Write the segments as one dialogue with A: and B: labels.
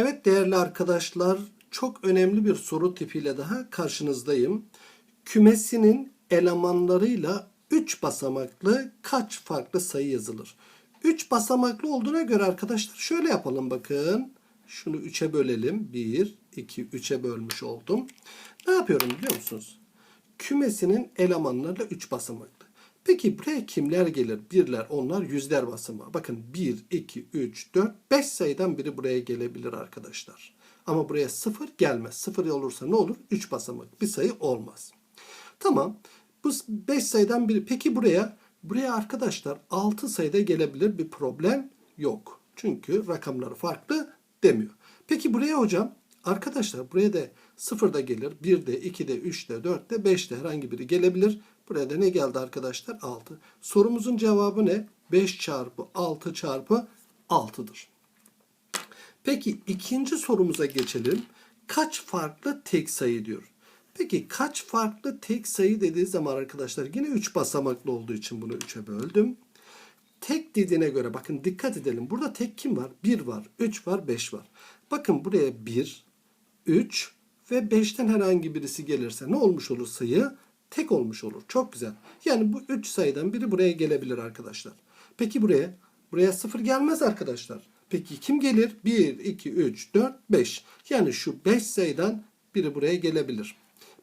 A: Evet değerli arkadaşlar, çok önemli bir soru tipiyle daha karşınızdayım. Kümesinin elemanlarıyla 3 basamaklı kaç farklı sayı yazılır? 3 basamaklı olduğuna göre arkadaşlar şöyle yapalım bakın. Şunu 3'e bölelim. 1, 2, 3'e bölmüş oldum. Ne yapıyorum biliyor musunuz? Kümesinin elemanlarıyla 3 basamaklı. Peki buraya kimler gelir? Birler, onlar, yüzler basamağı. Bakın 1, 2, 3, 4, 5 sayıdan biri buraya gelebilir arkadaşlar. Ama buraya 0 gelmez. 0 olursa ne olur? 3 basamak bir sayı olmaz. Tamam. Bu 5 sayıdan biri. Peki buraya buraya arkadaşlar 6 sayıda gelebilir bir problem yok. Çünkü rakamları farklı demiyor. Peki buraya hocam arkadaşlar buraya da 0 da gelir. 1 de 2 de 3 de 4 de 5 de herhangi biri gelebilir. Buraya da ne geldi arkadaşlar? 6. Sorumuzun cevabı ne? 5 çarpı 6 çarpı 6'dır. Peki ikinci sorumuza geçelim. Kaç farklı tek sayı diyor. Peki kaç farklı tek sayı dediği zaman arkadaşlar yine 3 basamaklı olduğu için bunu 3'e böldüm. Tek dediğine göre bakın dikkat edelim. Burada tek kim var? 1 var, 3 var, 5 var. Bakın buraya 1, 3 ve 5'ten herhangi birisi gelirse ne olmuş olur sayı? Tek olmuş olur. Çok güzel. Yani bu 3 sayıdan biri buraya gelebilir arkadaşlar. Peki buraya? Buraya 0 gelmez arkadaşlar. Peki kim gelir? 1, 2, 3, 4, 5. Yani şu 5 sayıdan biri buraya gelebilir.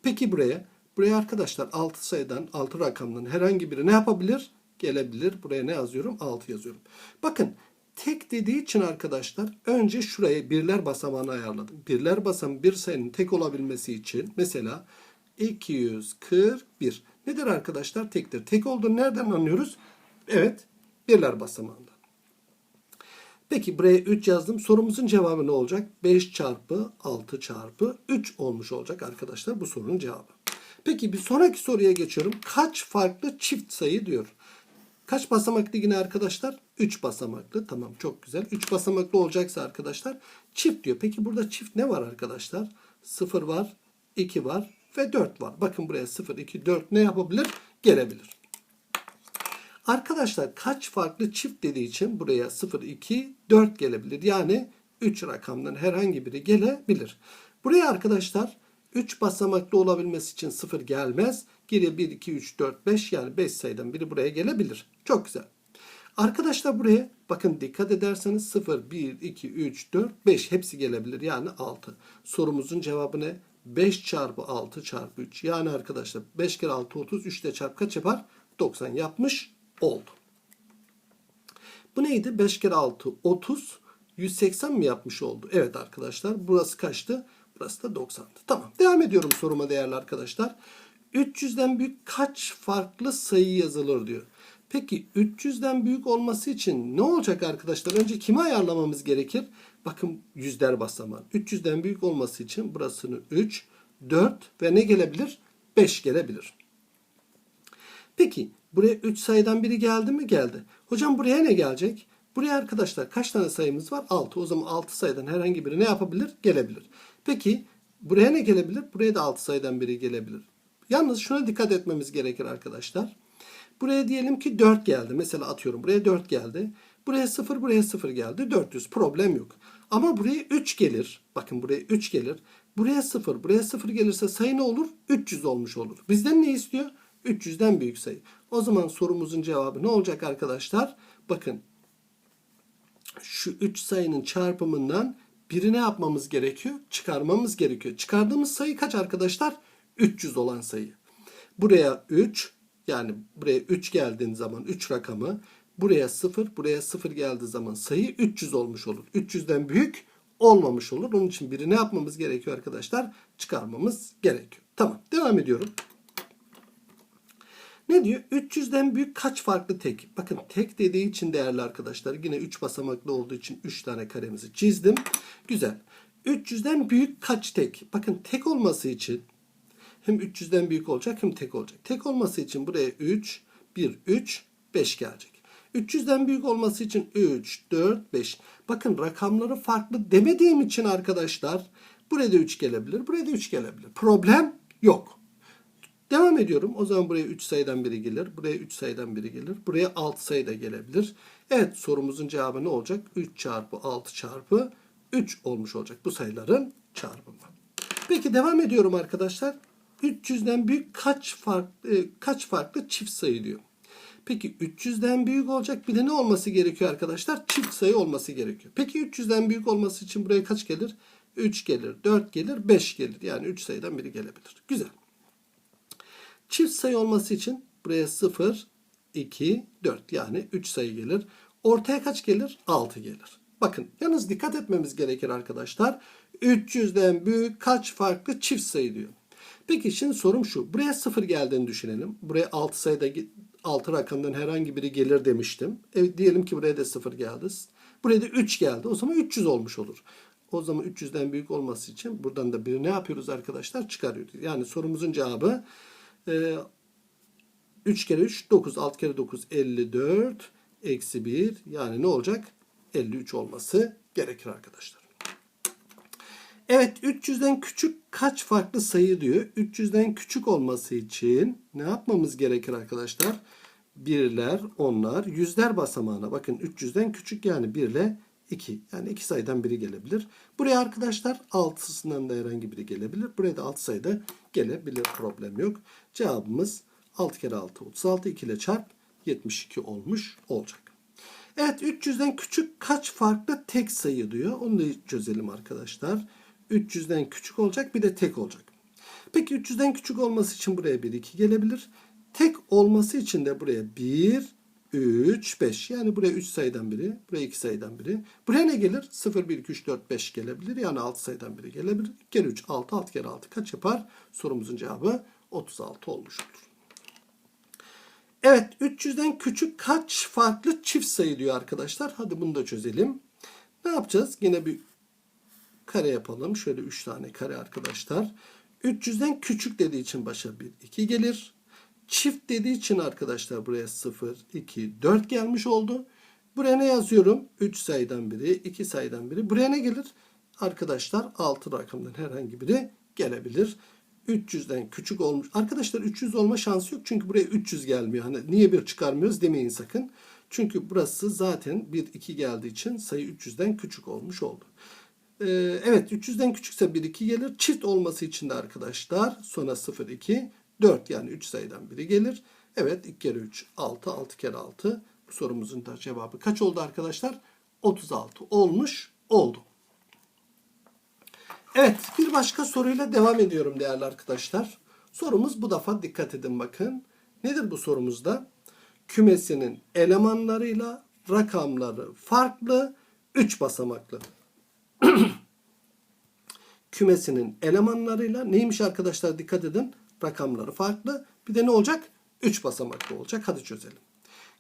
A: Peki buraya? Buraya arkadaşlar 6 sayıdan 6 rakamdan herhangi biri ne yapabilir? Gelebilir. Buraya ne yazıyorum? 6 yazıyorum. Bakın tek dediği için arkadaşlar önce şuraya birler basamağını ayarladım. Birler basamağı bir sayının tek olabilmesi için mesela 241. Nedir arkadaşlar? Tektir. Tek olduğunu nereden anlıyoruz? Evet. Birler basamağından. Peki buraya 3 yazdım. Sorumuzun cevabı ne olacak? 5 çarpı 6 çarpı 3 olmuş olacak arkadaşlar bu sorunun cevabı. Peki bir sonraki soruya geçiyorum. Kaç farklı çift sayı diyor. Kaç basamaklı yine arkadaşlar? 3 basamaklı. Tamam çok güzel. 3 basamaklı olacaksa arkadaşlar çift diyor. Peki burada çift ne var arkadaşlar? 0 var, 2 var ve 4 var. Bakın buraya 0, 2, 4 ne yapabilir? Gelebilir. Arkadaşlar kaç farklı çift dediği için buraya 0, 2, 4 gelebilir. Yani 3 rakamdan herhangi biri gelebilir. Buraya arkadaşlar 3 basamaklı olabilmesi için 0 gelmez. Geriye 1, 2, 3, 4, 5 yani 5 sayıdan biri buraya gelebilir. Çok güzel. Arkadaşlar buraya bakın dikkat ederseniz 0, 1, 2, 3, 4, 5 hepsi gelebilir. Yani 6. Sorumuzun cevabı ne? 5 çarpı 6 çarpı 3. Yani arkadaşlar 5 kere 6 30. 3 ile çarp kaç yapar? 90 yapmış oldu. Bu neydi? 5 kere 6 30. 180 mi yapmış oldu? Evet arkadaşlar. Burası kaçtı? Burası da 90'tı. Tamam. Devam ediyorum soruma değerli arkadaşlar. 300'den büyük kaç farklı sayı yazılır diyor. Peki 300'den büyük olması için ne olacak arkadaşlar? Önce kimi ayarlamamız gerekir? Bakın yüzler basamağı. 300'den büyük olması için burasını 3, 4 ve ne gelebilir? 5 gelebilir. Peki buraya 3 sayıdan biri geldi mi? Geldi. Hocam buraya ne gelecek? Buraya arkadaşlar kaç tane sayımız var? 6. O zaman 6 sayıdan herhangi biri ne yapabilir? Gelebilir. Peki buraya ne gelebilir? Buraya da 6 sayıdan biri gelebilir. Yalnız şuna dikkat etmemiz gerekir arkadaşlar. Buraya diyelim ki 4 geldi. Mesela atıyorum buraya 4 geldi. Buraya 0, buraya 0 geldi. 400 problem yok. Ama buraya 3 gelir. Bakın buraya 3 gelir. Buraya 0, buraya 0 gelirse sayı ne olur? 300 olmuş olur. Bizden ne istiyor? 300'den büyük sayı. O zaman sorumuzun cevabı ne olacak arkadaşlar? Bakın şu 3 sayının çarpımından biri ne yapmamız gerekiyor? Çıkarmamız gerekiyor. Çıkardığımız sayı kaç arkadaşlar? 300 olan sayı. Buraya 3 yani buraya 3 geldiğin zaman 3 rakamı buraya 0 buraya 0 geldiği zaman sayı 300 olmuş olur. 300'den büyük olmamış olur. Onun için biri ne yapmamız gerekiyor arkadaşlar? Çıkarmamız gerekiyor. Tamam devam ediyorum. Ne diyor? 300'den büyük kaç farklı tek? Bakın tek dediği için değerli arkadaşlar yine 3 basamaklı olduğu için 3 tane karemizi çizdim. Güzel. 300'den büyük kaç tek? Bakın tek olması için hem 300'den büyük olacak hem tek olacak. Tek olması için buraya 3, 1, 3, 5 gelecek. 300'den büyük olması için 3, 4, 5. Bakın rakamları farklı demediğim için arkadaşlar buraya da 3 gelebilir, buraya da 3 gelebilir. Problem yok. Devam ediyorum. O zaman buraya 3 sayıdan biri gelir. Buraya 3 sayıdan biri gelir. Buraya 6 sayı da gelebilir. Evet sorumuzun cevabı ne olacak? 3 çarpı 6 çarpı 3 olmuş olacak bu sayıların çarpımı. Peki devam ediyorum arkadaşlar. 300'den büyük kaç farklı kaç farklı çift sayı diyor. Peki 300'den büyük olacak bir de ne olması gerekiyor arkadaşlar? Çift sayı olması gerekiyor. Peki 300'den büyük olması için buraya kaç gelir? 3 gelir, 4 gelir, 5 gelir. Yani 3 sayıdan biri gelebilir. Güzel. Çift sayı olması için buraya 0, 2, 4 yani 3 sayı gelir. Ortaya kaç gelir? 6 gelir. Bakın yalnız dikkat etmemiz gerekir arkadaşlar. 300'den büyük kaç farklı çift sayı diyor. Peki şimdi sorum şu. Buraya 0 geldiğini düşünelim. Buraya 6 sayıda 6 rakamdan herhangi biri gelir demiştim. Evet diyelim ki buraya da 0 geldi. Buraya da 3 geldi. O zaman 300 olmuş olur. O zaman 300'den büyük olması için buradan da biri ne yapıyoruz arkadaşlar? Çıkarıyoruz. Yani sorumuzun cevabı e, 3 kere 3 9 6 kere 9 54 eksi 1 yani ne olacak? 53 olması gerekir arkadaşlar. Evet 300'den küçük kaç farklı sayı diyor. 300'den küçük olması için ne yapmamız gerekir arkadaşlar? Birler, onlar, yüzler basamağına. Bakın 300'den küçük yani 1 ile 2. Yani iki sayıdan biri gelebilir. Buraya arkadaşlar 6'sından da herhangi biri gelebilir. Buraya da 6 sayıda gelebilir. Problem yok. Cevabımız 6 kere 6 36 2 ile çarp 72 olmuş olacak. Evet 300'den küçük kaç farklı tek sayı diyor. Onu da çözelim arkadaşlar. 300'den küçük olacak bir de tek olacak. Peki 300'den küçük olması için buraya 1 2 gelebilir. Tek olması için de buraya 1 3 5 yani buraya 3 sayıdan biri, buraya 2 sayıdan biri. Buraya ne gelir? 0 1 2 3 4 5 gelebilir. Yani 6 sayıdan biri gelebilir. 2 kere 3 6 6 kere 6 kaç yapar? Sorumuzun cevabı 36 olmuş olur. Evet 300'den küçük kaç farklı çift sayı diyor arkadaşlar. Hadi bunu da çözelim. Ne yapacağız? Yine bir kare yapalım. Şöyle 3 tane kare arkadaşlar. 300'den küçük dediği için başa 1 2 gelir. Çift dediği için arkadaşlar buraya 0 2 4 gelmiş oldu. Buraya ne yazıyorum? 3 sayıdan biri, 2 sayıdan biri. Buraya ne gelir? Arkadaşlar 6 rakamdan herhangi biri gelebilir. 300'den küçük olmuş. Arkadaşlar 300 olma şansı yok. Çünkü buraya 300 gelmiyor. Hani niye bir çıkarmıyoruz demeyin sakın. Çünkü burası zaten 1 2 geldiği için sayı 300'den küçük olmuş oldu. Ee, evet 300'den küçükse 1 2 gelir. Çift olması için de arkadaşlar sonra 0 2 4 yani 3 sayıdan biri gelir. Evet 2 kere 3 6 6 kere 6. Bu sorumuzun da cevabı kaç oldu arkadaşlar? 36 olmuş oldu. Evet bir başka soruyla devam ediyorum değerli arkadaşlar. Sorumuz bu defa dikkat edin bakın. Nedir bu sorumuzda? Kümesinin elemanlarıyla rakamları farklı 3 basamaklı. Kümesinin elemanlarıyla neymiş arkadaşlar dikkat edin. Rakamları farklı. Bir de ne olacak? 3 basamaklı olacak. Hadi çözelim.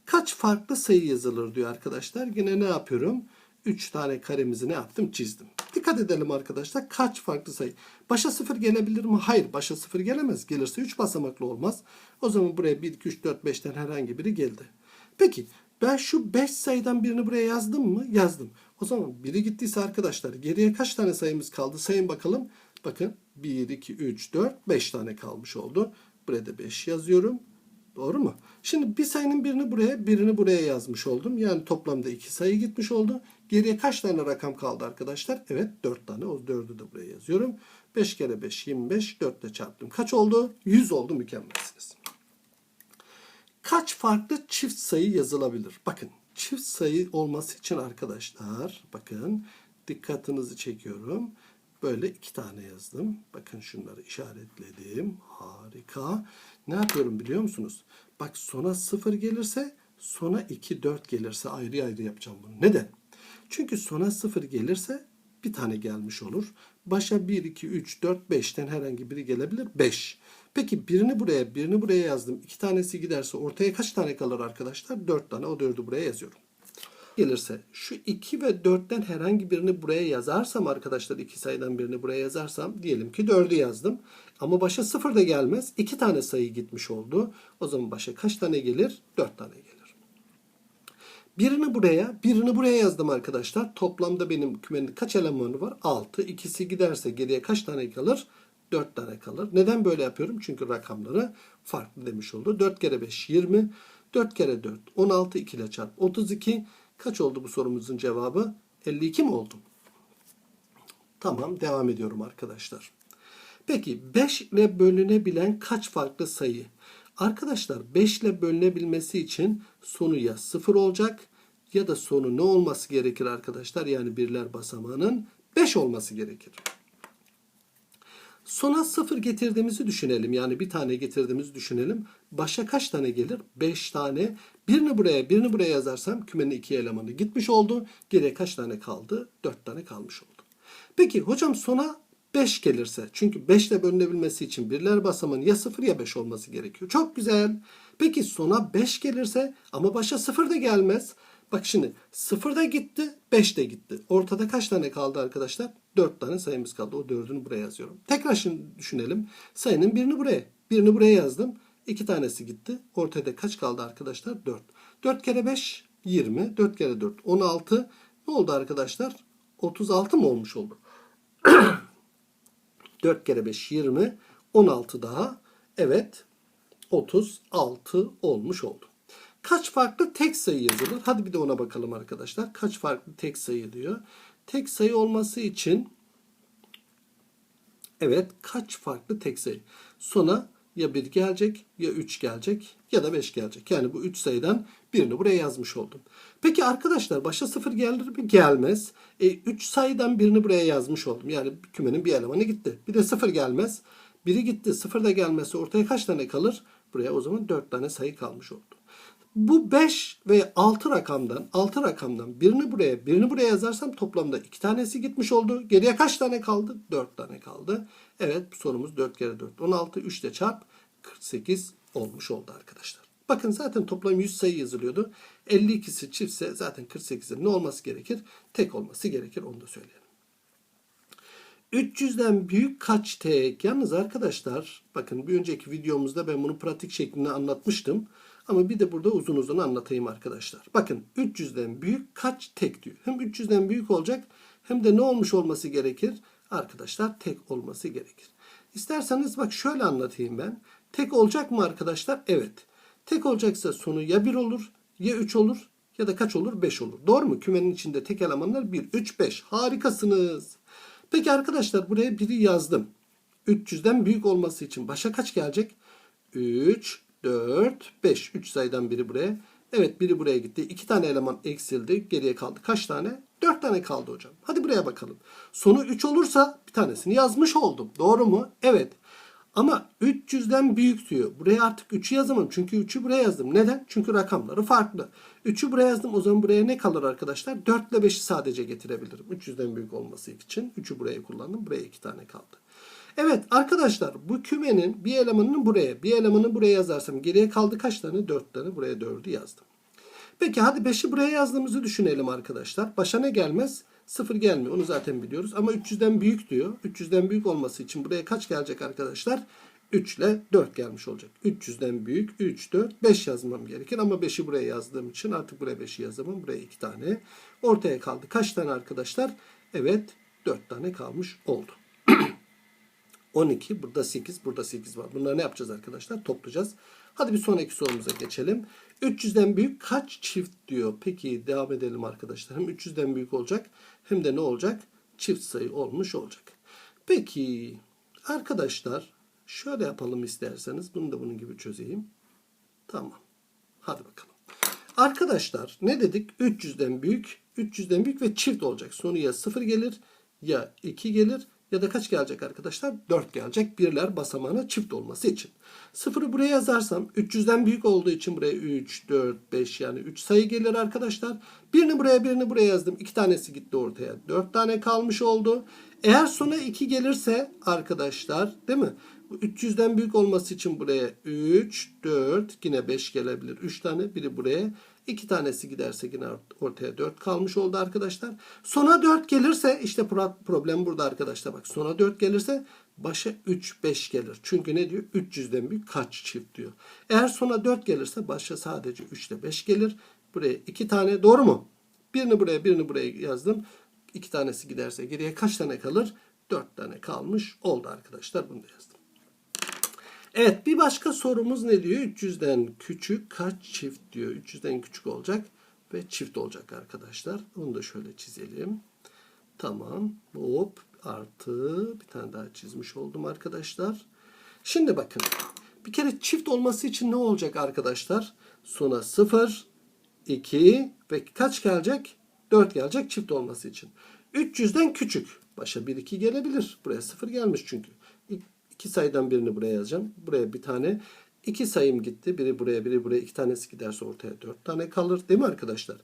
A: Kaç farklı sayı yazılır diyor arkadaşlar. Yine ne yapıyorum? 3 tane karemizi ne yaptım? Çizdim. Dikkat edelim arkadaşlar. Kaç farklı sayı? Başa 0 gelebilir mi? Hayır. Başa 0 gelemez. Gelirse 3 basamaklı olmaz. O zaman buraya 1, 2, 3, 4, 5'ten herhangi biri geldi. Peki ben şu 5 sayıdan birini buraya yazdım mı? Yazdım. O zaman biri gittiyse arkadaşlar geriye kaç tane sayımız kaldı? Sayın bakalım. Bakın 1, 2, 3, 4, 5 tane kalmış oldu. Buraya da 5 yazıyorum. Doğru mu? Şimdi bir sayının birini buraya, birini buraya yazmış oldum. Yani toplamda iki sayı gitmiş oldu. Geriye kaç tane rakam kaldı arkadaşlar? Evet 4 tane. O 4'ü de buraya yazıyorum. 5 kere 5 25. 4 ile çarptım. Kaç oldu? 100 oldu. Mükemmelsiniz. Kaç farklı çift sayı yazılabilir? Bakın çift sayı olması için arkadaşlar bakın dikkatinizi çekiyorum. Böyle iki tane yazdım. Bakın şunları işaretledim. Harika. Ne yapıyorum biliyor musunuz? Bak sona 0 gelirse sona 2 4 gelirse ayrı ayrı yapacağım bunu. Neden? Çünkü sona 0 gelirse bir tane gelmiş olur. Başa 1, 2, 3, 4, 5'ten herhangi biri gelebilir. 5. Peki birini buraya, birini buraya yazdım. İki tanesi giderse ortaya kaç tane kalır arkadaşlar? 4 tane. O 4'ü buraya yazıyorum. Gelirse şu 2 ve 4'ten herhangi birini buraya yazarsam arkadaşlar iki sayıdan birini buraya yazarsam diyelim ki 4'ü yazdım. Ama başa 0 da gelmez. 2 tane sayı gitmiş oldu. O zaman başa kaç tane gelir? 4 tane gelir. Birini buraya, birini buraya yazdım arkadaşlar. Toplamda benim kümenin kaç elemanı var? 6. İkisi giderse geriye kaç tane kalır? 4 tane kalır. Neden böyle yapıyorum? Çünkü rakamları farklı demiş oldu. 4 kere 5 20. 4 kere 4 16 2 ile çarp 32. Kaç oldu bu sorumuzun cevabı? 52 mi oldu? Tamam devam ediyorum arkadaşlar. Peki 5 ile bölünebilen kaç farklı sayı? Arkadaşlar 5 ile bölünebilmesi için sonu ya 0 olacak ya da sonu ne olması gerekir arkadaşlar? Yani birler basamağının 5 olması gerekir. Sona 0 getirdiğimizi düşünelim. Yani bir tane getirdiğimizi düşünelim. Başa kaç tane gelir? 5 tane. Birini buraya birini buraya yazarsam kümenin iki elemanı gitmiş oldu. Geriye kaç tane kaldı? 4 tane kalmış oldu. Peki hocam sona 5 gelirse çünkü 5 ile bölünebilmesi için birler basamağın ya 0 ya 5 olması gerekiyor. Çok güzel. Peki sona 5 gelirse ama başa 0 da gelmez. Bak şimdi 0 da gitti 5 de gitti. Ortada kaç tane kaldı arkadaşlar? 4 tane sayımız kaldı. O 4'ünü buraya yazıyorum. Tekrar şimdi düşünelim. Sayının birini buraya. Birini buraya yazdım. 2 tanesi gitti. Ortada kaç kaldı arkadaşlar? 4. 4 kere 5 20. 4 kere 4 16. Ne oldu arkadaşlar? 36 mı olmuş oldu? 4 kere 5 20. 16 daha. Evet 36 olmuş oldu. Kaç farklı tek sayı yazılır? Hadi bir de ona bakalım arkadaşlar. Kaç farklı tek sayı diyor. Tek sayı olması için evet kaç farklı tek sayı? Sona ya 1 gelecek ya 3 gelecek ya da 5 gelecek. Yani bu 3 sayıdan birini buraya yazmış oldum. Peki arkadaşlar başa 0 gelir mi? Gelmez. E, 3 sayıdan birini buraya yazmış oldum. Yani kümenin bir elemanı gitti. Bir de 0 gelmez. Biri gitti. 0 da gelmezse ortaya kaç tane kalır? Buraya o zaman 4 tane sayı kalmış oldu. Bu 5 ve 6 rakamdan 6 rakamdan birini buraya birini buraya yazarsam toplamda 2 tanesi gitmiş oldu. Geriye kaç tane kaldı? 4 tane kaldı. Evet sorumuz 4 kere 4 16 3 ile çarp 48 olmuş oldu arkadaşlar. Bakın zaten toplam 100 sayı yazılıyordu. 52'si çiftse zaten 48'in ne olması gerekir? Tek olması gerekir onu da söyleyelim. 300'den büyük kaç tek? Yalnız arkadaşlar bakın bir önceki videomuzda ben bunu pratik şeklinde anlatmıştım. Ama bir de burada uzun uzun anlatayım arkadaşlar. Bakın 300'den büyük kaç tek diyor. Hem 300'den büyük olacak hem de ne olmuş olması gerekir? Arkadaşlar tek olması gerekir. İsterseniz bak şöyle anlatayım ben. Tek olacak mı arkadaşlar? Evet. Tek olacaksa sonu ya 1 olur ya 3 olur ya da kaç olur? 5 olur. Doğru mu? Kümenin içinde tek elemanlar 1, 3, 5. Harikasınız. Peki arkadaşlar buraya 1'i yazdım. 300'den büyük olması için başa kaç gelecek? 3, 4, 5. 3 sayıdan biri buraya. Evet biri buraya gitti. 2 tane eleman eksildi. Geriye kaldı. Kaç tane? 4 tane kaldı hocam. Hadi buraya bakalım. Sonu 3 olursa bir tanesini yazmış oldum. Doğru mu? Evet. Ama 300'den büyük diyor. Buraya artık 3'ü yazamam. Çünkü 3'ü buraya yazdım. Neden? Çünkü rakamları farklı. 3'ü buraya yazdım. O zaman buraya ne kalır arkadaşlar? 4 ile 5'i sadece getirebilirim. 300'den büyük olması için 3'ü buraya kullandım. Buraya 2 tane kaldı. Evet arkadaşlar bu kümenin bir elemanını buraya, bir elemanını buraya yazarsam geriye kaldı kaç tane? 4 tane. Buraya 4'ü yazdım. Peki hadi 5'i buraya yazdığımızı düşünelim arkadaşlar. Başa ne gelmez? 0 gelmiyor. Onu zaten biliyoruz. Ama 300'den büyük diyor. 300'den büyük olması için buraya kaç gelecek arkadaşlar? 3 ile 4 gelmiş olacak. 300'den büyük 3, 4, 5 yazmam gerekir. Ama 5'i buraya yazdığım için artık buraya 5'i yazamam. Buraya 2 tane. Ortaya kaldı. Kaç tane arkadaşlar? Evet 4 tane kalmış oldu. 12, burada 8, burada 8 var. Bunları ne yapacağız arkadaşlar? Toplayacağız. Hadi bir sonraki sorumuza geçelim. 300'den büyük kaç çift diyor. Peki devam edelim arkadaşlar. Hem 300'den büyük olacak hem de ne olacak? Çift sayı olmuş olacak. Peki arkadaşlar şöyle yapalım isterseniz. Bunu da bunun gibi çözeyim. Tamam. Hadi bakalım. Arkadaşlar ne dedik? 300'den büyük, 300'den büyük ve çift olacak. Sonu ya 0 gelir ya 2 gelir ya da kaç gelecek arkadaşlar? 4 gelecek. Birler basamağına çift olması için. Sıfırı buraya yazarsam 300'den büyük olduğu için buraya 3, 4, 5 yani 3 sayı gelir arkadaşlar. Birini buraya birini buraya yazdım. 2 tanesi gitti ortaya. 4 tane kalmış oldu. Eğer sona 2 gelirse arkadaşlar değil mi? 300'den büyük olması için buraya 3, 4 yine 5 gelebilir. 3 tane biri buraya. 2 tanesi giderse yine ortaya 4 kalmış oldu arkadaşlar. Sona 4 gelirse işte problem burada arkadaşlar bak. Sona 4 gelirse başa 3, 5 gelir. Çünkü ne diyor? 300'den büyük kaç çift diyor. Eğer sona 4 gelirse başa sadece 3 ile 5 gelir. Buraya 2 tane doğru mu? Birini buraya birini buraya yazdım. 2 tanesi giderse geriye kaç tane kalır? 4 tane kalmış oldu arkadaşlar. Bunu da yazdım. Evet bir başka sorumuz ne diyor? 300'den küçük kaç çift diyor. 300'den küçük olacak ve çift olacak arkadaşlar. Onu da şöyle çizelim. Tamam. Hop. artı bir tane daha çizmiş oldum arkadaşlar. Şimdi bakın. Bir kere çift olması için ne olacak arkadaşlar? Sona 0, 2 ve kaç gelecek? 4 gelecek çift olması için. 300'den küçük. Başa 1, 2 gelebilir. Buraya 0 gelmiş çünkü. İki sayıdan birini buraya yazacağım. Buraya bir tane. İki sayım gitti. Biri buraya, biri buraya. iki tanesi giderse ortaya 4 tane kalır. Değil mi arkadaşlar?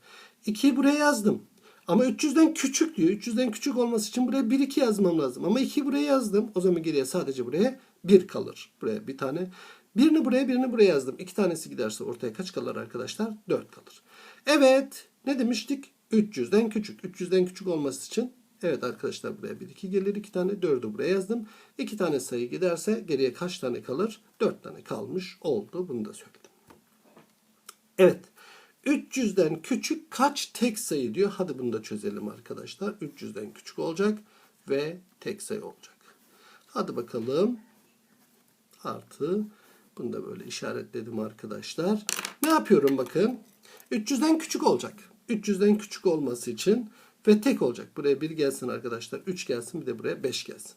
A: 2'yi buraya yazdım. Ama 300'den küçük diyor. 300'den küçük olması için buraya 1, 2 yazmam lazım. Ama 2'yi buraya yazdım. O zaman geriye sadece buraya 1 kalır. Buraya bir tane. Birini buraya, birini buraya yazdım. İki tanesi giderse ortaya kaç kalır arkadaşlar? 4 kalır. Evet. Ne demiştik? 300'den küçük. 300'den küçük olması için evet arkadaşlar buraya 1, 2 gelir. 2 tane 4'ü buraya yazdım. 2 tane sayı giderse geriye kaç tane kalır? 4 tane kalmış oldu. Bunu da söyledim. Evet. 300'den küçük kaç tek sayı diyor. Hadi bunu da çözelim arkadaşlar. 300'den küçük olacak ve tek sayı olacak. Hadi bakalım. Artı. Bunu da böyle işaretledim arkadaşlar. Ne yapıyorum bakın. 300'den küçük olacak. 300'den küçük olması için ve tek olacak. Buraya 1 gelsin arkadaşlar. 3 gelsin bir de buraya 5 gelsin.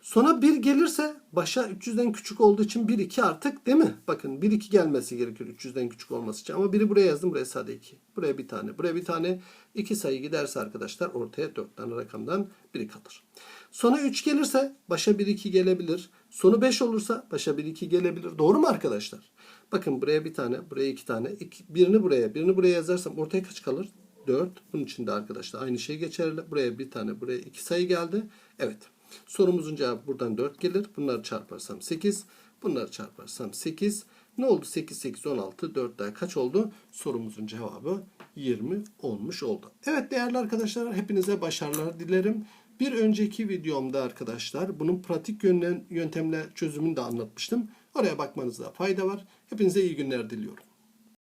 A: Sonra 1 gelirse başa 300'den küçük olduğu için 1 2 artık değil mi? Bakın 1 2 gelmesi gerekiyor 300'den küçük olması için. Ama biri buraya yazdım buraya sadece 2. Buraya bir tane. Buraya bir tane. 2 sayı giderse arkadaşlar ortaya 4 tane rakamdan biri kalır. Sonra 3 gelirse başa 1 2 gelebilir. Sonu 5 olursa başa 1 2 gelebilir. Doğru mu arkadaşlar? Bakın buraya bir tane, buraya iki tane. iki- birini buraya, birini buraya yazarsam ortaya kaç kalır? 4. Bunun için de arkadaşlar aynı şey geçerli. Buraya bir tane, buraya iki sayı geldi. Evet. Sorumuzun cevabı buradan 4 gelir. Bunları çarparsam 8. Bunları çarparsam 8. Ne oldu? 8, 8, 16. 4 daha kaç oldu? Sorumuzun cevabı 20 olmuş oldu. Evet değerli arkadaşlar hepinize başarılar dilerim. Bir önceki videomda arkadaşlar bunun pratik yöntem, yöntemle çözümünü de anlatmıştım. Oraya bakmanızda fayda var. Hepinize iyi günler diliyorum.